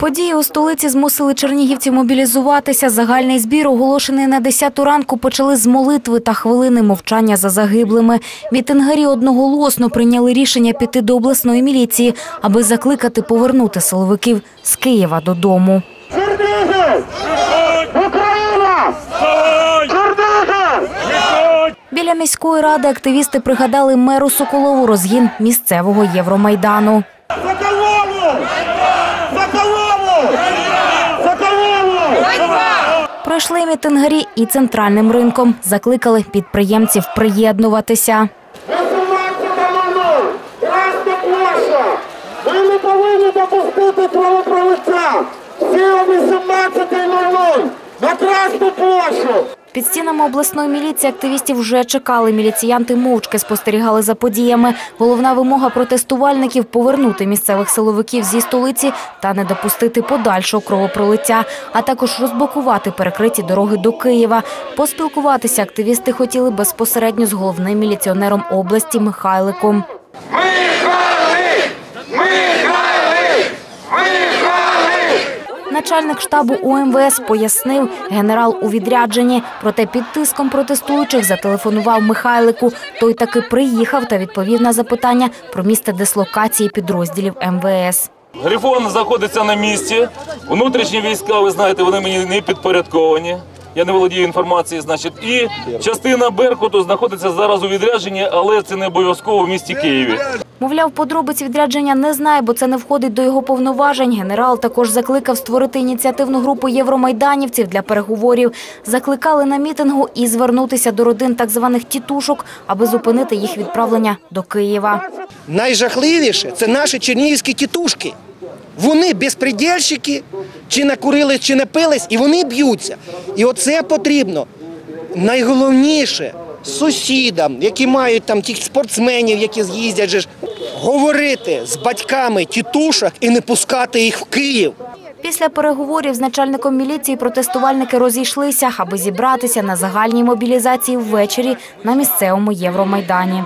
Події у столиці змусили чернігівців мобілізуватися. Загальний збір, оголошений на 10 ранку, почали з молитви та хвилини мовчання за загиблими. Мітингарі одноголосно прийняли рішення піти до обласної міліції, аби закликати повернути силовиків з Києва додому. Чернігів! Україна! Чернігів! Біля міської ради активісти пригадали меру Соколову розгін місцевого Євромайдану. Соколову! Соколову! Соколову! Пройшли мітингарі і центральним ринком. Закликали підприємців приєднуватися. 18.00! Красна площа! Ви не повинні допустити Під стінами обласної міліції активістів вже чекали. Міліціянти мовчки спостерігали за подіями. Головна вимога протестувальників – повернути місцевих силовиків зі столиці та не допустити подальшого кровопролиття, а також розблокувати перекриті дороги до Києва. Поспілкуватися активісти хотіли безпосередньо з головним міліціонером області Михайликом. Михайлик! Начальник штабу УМВС пояснив, генерал у відрядженні. Проте під тиском протестуючих зателефонував Михайлику. Той таки приїхав та відповів на запитання про місце дислокації підрозділів МВС. Грифон знаходиться на місці. Внутрішні війська, ви знаєте, вони мені не підпорядковані. Я не володію інформацією, значить, і частина Беркуту знаходиться зараз у відрядженні, але це не обов'язково в місті Києві. Мовляв, подробиць відрядження не знає, бо це не входить до його повноважень. Генерал також закликав створити ініціативну групу євромайданівців для переговорів. Закликали на мітингу і звернутися до родин так званих тітушок, аби зупинити їх відправлення до Києва. Найжахливіше це наші чернігівські тітушки. Вони безпредельщики, чи накурили, чи напились, і вони б'ються. І оце потрібно. Найголовніше сусідам, які мають там тих спортсменів, які з'їздять, говорити з батьками тітушок і не пускати їх в Київ. Після переговорів з начальником міліції протестувальники розійшлися, аби зібратися на загальній мобілізації ввечері на місцевому Євромайдані.